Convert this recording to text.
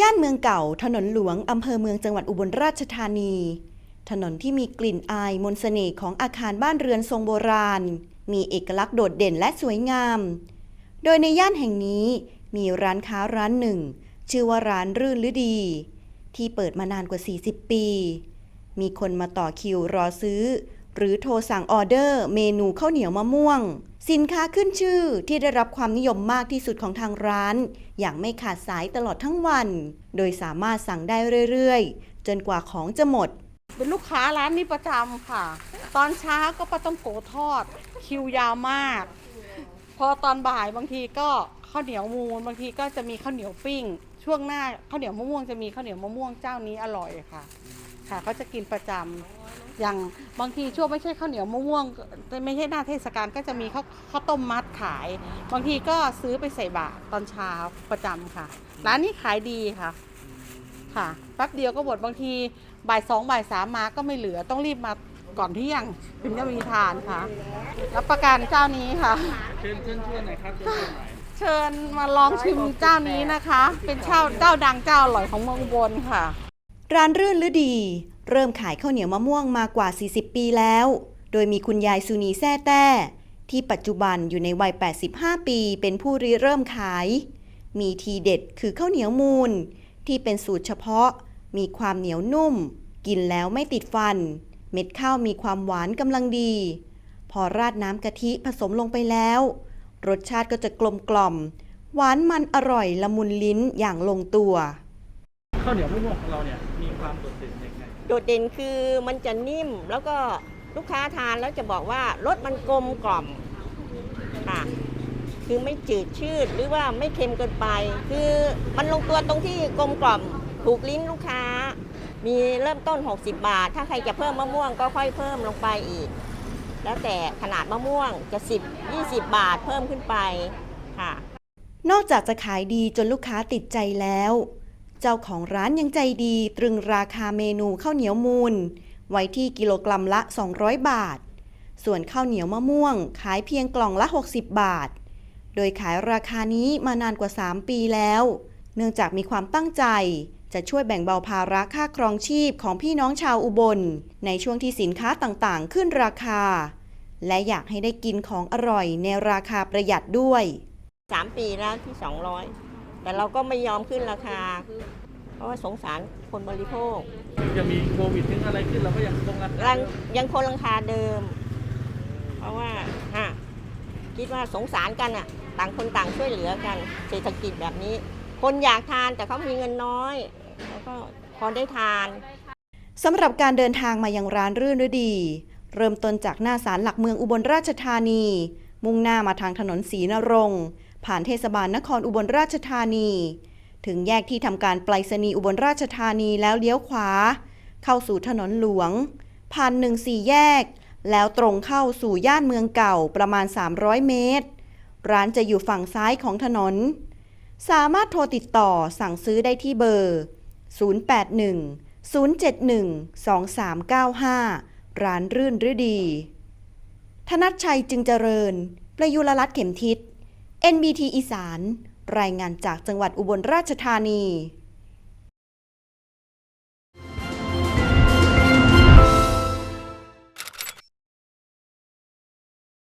ย่านเมืองเก่า ถนนหลวง อำเภอเมืองจังหวัดอุบลราชธานี ถนนที่มีกลิ่นอายมนต์เสน่ห์ของอาคารบ้านเรือนทรงโบราณ มีเอกลักษณ์โดดเด่นและสวยงาม โดยในย่านแห่งนี้มีร้านค้าร้านหนึ่ง ชื่อว่าร้านรื่นฤดี ที่เปิดมานานกว่า 40 ปี มีคนมาต่อคิวรอซื้อ หรือโทรสั่งออเดอร์เมนูข้าวเหนียวมะม่วง สินค้าขึ้นชื่อที่ได้รับความนิยมมากที่สุดของทางร้าน อย่างไม่ขาดสายตลอดทั้งวัน โดยสามารถสั่งได้เรื่อยๆ จนกว่าของจะหมด เป็นลูกค้าร้านนี้ประจำค่ะ ตอนเช้าก็ปลาต้องโกทอด คิวยาวมาก พอตอนบ่ายบางทีก็ข้าวเหนียวมูนบางทีก็จะมีข้าวเหนียวปิ้ง ช่วงหน้าข้าวเหนียวมะม่วงจะมีข้าวเหนียวมะม่วงเจ้านี้อร่อยค่ะ ค่ะเขาจะกินประจำ อย่างบางทีช่วงไม่ใช่ข้าวเหนียวมะม่วงไม่ใช่หน้าเทศกาลก็จะมีข้าวข้าวต้มมัดขาย บางทีก็ซื้อไปใส่บาตรตอนเช้าประจำค่ะ ร้านนี้ขายดีค่ะค่ะแป๊บเดียวก็หมดบางทีบ่ายสองบ่ายสามมาก็ไม่เหลือต้องรีบมาก่อนเที่ยงถึงจะมีทานค่ะ รับประกันเจ้านี้ค่ะ เชิญเชิญชวนหน่อยครับเชิญชวนหน่อยเชิญมาลองชิมเจ้านี้นะคะ เป็นเจ้าเจ้าดังเจ้าอร่อยของเมืองอุบลค่ะ ร้านรื่นฤดี เริ่มขายข้าวเหนียวมะม่วงมากว่า 40 ปีแล้ว โดยมีคุณยายสุนีแซ่แต้ที่ปัจจุบันอยู่ในวัย 85 ปี เป็นผู้ริเริ่มขาย มีทีเด็ดคือข้าวเหนียวมูล ที่เป็นสูตรเฉพาะ มีความเหนียวนุ่ม กินแล้วไม่ติดฟัน เม็ดข้าวมีความหวานกำลังดี พอราดน้ำกะทิผสมลงไปแล้ว รสชาติก็จะกลมกล่อม หวานมันอร่อยละมุนลิ้นอย่างลงตัว ข้าวเหนียวมะม่วงของเราเนี่ยมีความโดด โดดเด่นคือมันจะนิ่มแล้วก็ลูกค้าทานแล้วจะบอกว่ารสมันกลมกล่อมค่ะ คือไม่จืดชืดหรือว่าไม่เค็มเกินไป คือมันลงตัวตรงที่กลมกล่อมถูกลิ้นลูกค้า มีเริ่มต้น 60 บาท ถ้าใครจะเพิ่มมะม่วงก็ค่อยเพิ่มลงไปอีก แล้วแต่ขนาดมะม่วงจะ 10 20 บาทเพิ่มขึ้นไปค่ะ นอกจากจะขายดีจนลูกค้าติดใจแล้ว เจ้าของร้านยังใจดีตรึงราคาเมนูข้าวเหนียวมูล ไว้ที่กิโลกรัมละ 200 บาท ส่วนข้าวเหนียวมะม่วง ขายเพียงกล่องละ 60 บาท โดยขายราคานี้มานานกว่า 3 ปีแล้ว เนื่องจากมีความตั้งใจ จะช่วยแบ่งเบาภาระค่าครองชีพของพี่น้องชาวอุบล ในช่วงที่สินค้าต่างๆ ขึ้นราคา และอยากให้ได้กินของอร่อยในราคาประหยัดด้วย 3 ปีแล้วที่ 200 แต่เราก็ไม่ยอมขึ้นราคา เพราะว่าสงสารคนบริโภค ถึงจะมีโควิดถึงอะไรขึ้นเราก็ยังคงราคารังเดิมยังคงราคาเดิม เพราะว่าฮะคิดว่าสงสารกันอะต่างคนต่างช่วยเหลือกัน เศรษฐกิจแบบนี้ คนอยากทานแต่เขามีเงินน้อยแล้วก็พอได้ทาน สำหรับการเดินทางมายังร้านรื่นฤดี เริ่มต้นจากหน้าศาลหลักเมืองอุบลราชธานี มุ่งหน้ามาทางถนนศรีนรงค์ ผ่านเทศบาลนครอุบลราชธานี ถึงแยกที่ทำการไปรษณีย์อุบลราชธานีแล้วเลี้ยวขวา เข้าสู่ถนนหลวง ผ่านหนึ่งสี่แยก แล้วตรงเข้าสู่ย่านเมืองเก่าประมาณ 300 เมตร ร้านจะอยู่ฝั่งซ้ายของถนน สามารถโทรติดต่อสั่งซื้อได้ที่เบอร์ 081 071 2395 ร้านรื่นฤดี ธนัชชัยจึงเจริญ ประยุรรัตน์เข็มทิศ NBT อีสาน รายงานจากจังหวัดอุบลราชธานี